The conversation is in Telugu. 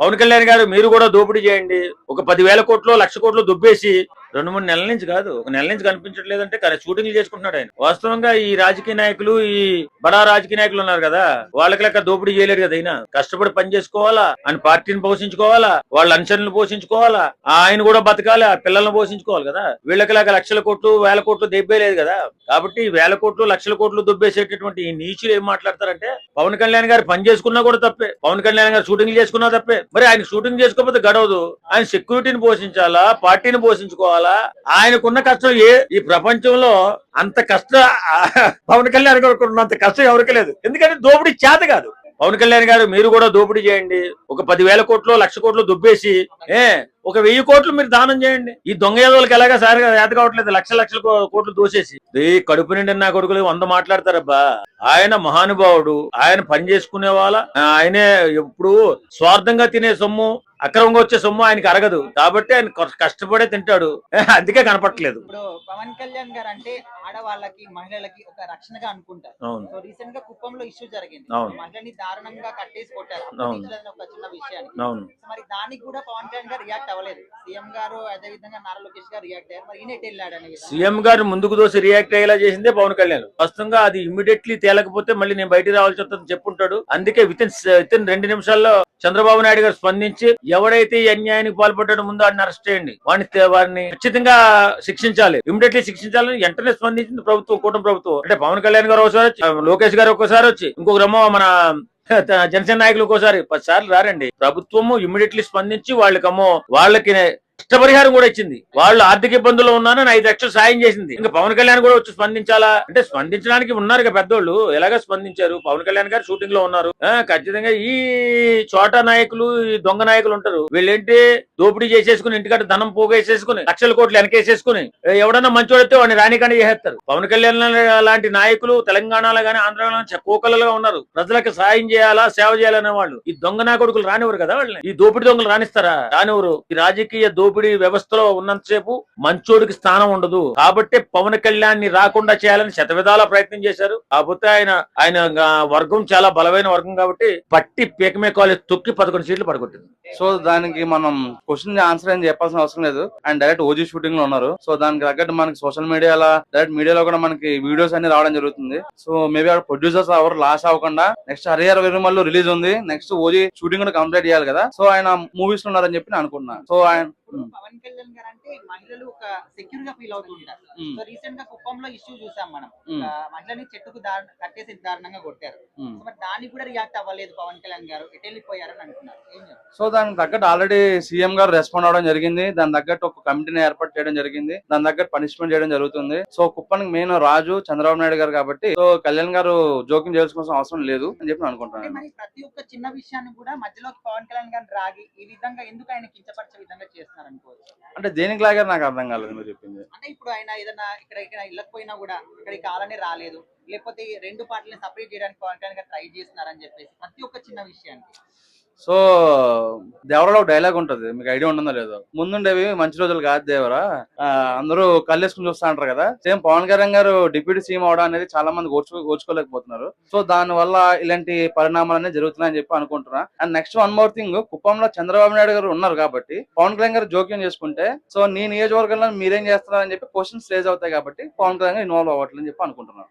పవన్ కళ్యాణ్ గారు మీరు కూడా దోపిడీ చేయండి. ఒక పదివేల కోట్లు లక్ష కోట్లు దుబ్బేసి రెండు మూడు నెలల నుంచి కాదు ఒక నెల నుంచి కనిపించట్లేదంటే కానీ షూటింగ్లు చేసుకుంటున్నాడు ఆయన. వాస్తవంగా ఈ రాజకీయ నాయకులు ఈ బడా రాజకీయ నాయకులు ఉన్నారు కదా వాళ్ళకి లెక్క దోపిడీ చేయలేరు కదా అయినా కష్టపడి పని చేసుకోవాలా ఆయన పార్టీని పోషించుకోవాలా వాళ్ళ అనుచరులను పోషించుకోవాలా ఆయన కూడా బతకాలి ఆ పిల్లల్ని పోషించుకోవాలి కదా. వీళ్ళకి లాగా లక్షల కోట్లు వేల కోట్లు దెబ్బేలేదు కదా. కాబట్టి వేల కోట్లు లక్షల కోట్లు దుబ్బేసేటటువంటి ఈ నీచులు ఏం మాట్లాడతారంటే పవన్ కళ్యాణ్ గారు పని చేసుకున్నా కూడా తప్పే. పవన్ కళ్యాణ్ గారు షూటింగ్ చేసుకున్నా తప్పే. మరి ఆయన షూటింగ్ చేసుకోకపోతే గడవదు. ఆయన సెక్యూరిటీని పోషించాలా పార్టీని పోషించుకోవాలా? ఆయనకున్న కష్టం ఏ ఈ ప్రపంచంలో అంత కష్ట పవన్ కళ్యాణ్ గారు ఉన్నంత కష్టం ఎవరికి లేదు. ఎందుకంటే దోపిడీ చేత కాదు. పవన్ కళ్యాణ్ గారు మీరు కూడా దోపిడీ చేయండి. ఒక పదివేల కోట్లు లక్ష కోట్లు దుబ్బేసి ఏ ఒక వెయ్యి కోట్లు మీరు దానం చేయండి. ఈ దొంగ ఏదోళ్ళకి ఎలాగా సార్ ఏత కావట్లేదు. లక్ష లక్షల కో- కోట్లు దోసేసి. ఈ కడుపు నిండి నా కొడుకులు వంద మాట్లాడతారబ్బా. ఆయన మహానుభావుడు. ఆయన పని చేసుకునే వాళ్ళ ఆయనే ఎప్పుడు స్వార్థంగా తినే సొమ్ము. అక్రమంగా వచ్చే సొమ్ము ఆయనకి అరగదు. కాబట్టి ఆయన కష్టపడే తింటాడు. అందుకే కనపట్లేదు ఇప్పుడు పవన్ కళ్యాణ్ గారు అంటే ఆడవాళ్ళకి మహిళలకి ఒక రక్షణగా అనుకుంటారు. అవును. సో రీసెంట్గా కుప్పంలో ఇష్యూ జరిగింది. అవును. మహిళని దారుణంగా కట్టేసి కొట్టారు. అవును. అప్పగించలేదని ఒక చిన్న విషయానికి. అవును. సో మరి దానికి కూడా పవన్ కళ్యాణ్ గారు రియాక్ట్ అవ్వలేదు. సీఎం గారు అదే విధంగా నారా లోకేష్ గారు రియాక్ట్ అయ్యారు. మరి ఈయన ఎటు వెళ్ళాడు అనే విధంగా. సీఎం గారు ముందుకు దోసి రియాక్ట్ అయ్యేలా చేసిందే పవన్ కళ్యాణ్. ప్రస్తుతంగా అది ఇమ్మీడియట్లీ తేలకపోతే మళ్ళీ నేను బయటికి రావాల్సి వస్తుందని చెప్పుంటాడు. అందుకే విత్ ఇన్ విత్ ఇన్ రెండు నిమిషాల్లో చంద్రబాబు నాయుడు గారు స్పందించి ఎవడైతే ఈ అన్యాయానికి పాల్పడ్డాడు ముందు వాడిని అరెస్ట్ చేయండి. వాడిని వారిని ఖచ్చితంగా శిక్షించాలి. ఇమీడియట్లీ శిక్షించాలని వెంటనే స్పందించింది ప్రభుత్వం కూటమి ప్రభుత్వం. అంటే పవన్ కళ్యాణ్ గారు ఒకసారి వచ్చి లోకేష్ గారు ఒకసారి వచ్చి ఇంకొక రమ్మో మన జనసేన నాయకులు ఒక్కోసారి పది సార్లు రారండి. ప్రభుత్వము ఇమీడియట్లీ స్పందించి వాళ్ళకమ్మో వాళ్ళకి నష్టపరిహారం కూడా ఇచ్చింది. వాళ్ళు ఆర్థిక ఇబ్బందుల్లో ఉన్నానని ఐదు లక్షలు సాయం చేసింది. ఇంకా పవన్ కళ్యాణ్ కూడా వచ్చి స్పందించాలా? అంటే స్పందించడానికి ఉన్నారు పెద్దోళ్ళు. ఎలాగ స్పందించారు? పవన్ కళ్యాణ్ గారు షూటింగ్లో ఉన్నారు ఖచ్చితంగా ఈ చోట నాయకులు ఈ దొంగ నాయకులు ఉంటారు. వీళ్ళేంటి? దోపిడీ చేసేసుకుని ఇంటికంటే ధనం పోగేసేసుకుని లక్షల కోట్లు వెనకేసేసుకుని ఎవడన్నా మంచోడితే వాడిని రానికండి చేసేస్తారు. పవన్ కళ్యాణ్ లాంటి నాయకులు తెలంగాణలో గానీ ఆంధ్రాలో గానీ ఉన్నారు. ప్రజలకు సాయం చేయాలా సేవ చేయాలనే వాళ్ళు ఈ దొంగ నా కొడుకులు రానివ్వరు కదా వాళ్ళని? ఈ దోపిడీ దొంగలు రాణిస్తారా రానివ్వరు. ఈ రాజకీయ దోపిడీ వ్యవస్థలో ఉన్నంతసేపు మంచోడికి స్థానం ఉండదు. కాబట్టి పవన్ కళ్యాణ్ని రాకుండా చేయాలని శతవిధాల ప్రయత్నం చేశారు. కాకపోతే ఆయన ఆయన వర్గం చాలా బలమైన వర్గం కాబట్టి పట్టి పీకమే కాలేజ్ తొక్కి పదకొండు సీట్లు పడగొట్టింది. సో దానికి మనం క్వశ్చన్ ఆన్సర్ ఏం చెప్పాల్సిన అవసరం లేదు. అండ్ డైరెక్ట్ ఓజీ షూటింగ్లో ఉన్నారు. సో దానికి తగ్గట్టు మనకి సోషల్ మీడియాలో డైరెక్ట్ మీడియాలో కూడా మనకి వీడియోస్ అన్ని రావడం జరుగుతుంది. సో మేబీ ఆడ ప్రొడ్యూసర్స్ ఎవరు లాస్ అవ్వకుండా నెక్స్ట్ హరిహర విరుమల్లో రిలీజ్ ఉంది. నెక్స్ట్ ఓజీ షూటింగ్ కూడా కంప్లీట్ చేయాలి కదా. సో ఆయన మూవీస్లో ఉన్నారని చెప్పి నేను సో ఆయన పవన్ కళ్యాణ్ గారు మహిళలు ఒక సెక్యూర్గా ఫీల్ అవుతుంటారు. సో రీసెంట్గా కుప్పంలో ఇష్యూ చూసాం మనం. మహిళని చెట్టుకు కట్టేసి దారుణంగా కొట్టారు. సో మరి దానికి కూడా రియాక్ట్ అవ్వలేదు పవన్ కళ్యాణ్ గారు. ఎటు వెళ్ళిపోయారని అంటున్నారు. సో దానికి తగ్గట్టు ఆల్రెడీ సీఎం గారు రెస్పాండ్ అవడం జరిగింది. దాని తగ్గట్టు ఒక కమిటీని ఏర్పాటు చేయడం జరిగింది. దాని తగ్గట్టు పనిష్మెంట్ చేయడం జరుగుతుంది. సో కుప్పానికి మెయిన్ రాజు చంద్రబాబు నాయుడు గారు కాబట్టి సో కళ్యాణ్ గారు జోక్యం చేసుకోవాల్సిన అవసరం లేదు అని చెప్పి అనుకుంటున్నాను. ప్రతి ఒక్క చిన్న విషయాన్ని కూడా మధ్యలోకి పవన్ కళ్యాణ్ గారిని రాగి ఈ విధంగా ఎందుకు ఆయన కించపరిచే విధంగా చేస్తున్నారు అనుకోవచ్చు అంటే దేనికి లాగారు నాకు అర్థం కాలేదు మీరు చెప్పింది. అంటే ఇప్పుడు ఆయన ఏదైనా ఇక్కడ ఇక్కడ ఇళ్ళకపోయినా కూడా ఇక్కడ కాలనే రాలేదు. లేకపోతే ఈ రెండు పార్టీలను సపరేట్ చేయడానికి ట్రై చేస్తున్నారని చెప్పేసి ప్రతి ఒక్క చిన్న విషయానికి. సో దేవరలో ఒక డైలాగ్ ఉంటది. మీకు ఐడియా ఉంటుందో లేదో. ముందుండేవి మంచి రోజులు కాదు దేవరా. ఆ, అందరూ కళ్ళేసుకుని చూస్తా అంటారు కదా. సేమ్ పవన్ కళ్యాణ్ గారు డిప్యూటీ సీఎం అవడం అనేది చాలా మంది ఓర్చు ఓర్చుకోలేకపోతున్నారు. సో దాని వల్ల ఇలాంటి పరిణామాలు అనేవి జరుగుతున్నాయని చెప్పి అనుకుంటున్నా. And next one more thing కుప్పంలో చంద్రబాబు నాయుడు గారు ఉన్నారు కాబట్టి పవన్ కళ్యాణ్ గారు జోక్యం చేసుకుంటే సో నీ నియోజకవర్గంలో మీరేం చేస్తున్నారని చెప్పి క్వశ్చన్స్ రేజ్ అవుతాయి కాబట్టి పవన్ కళ్యాణ్ గారు ఇన్వాల్వ్ అవ్వట్లేదని చెప్పి అనుకుంటున్నాను.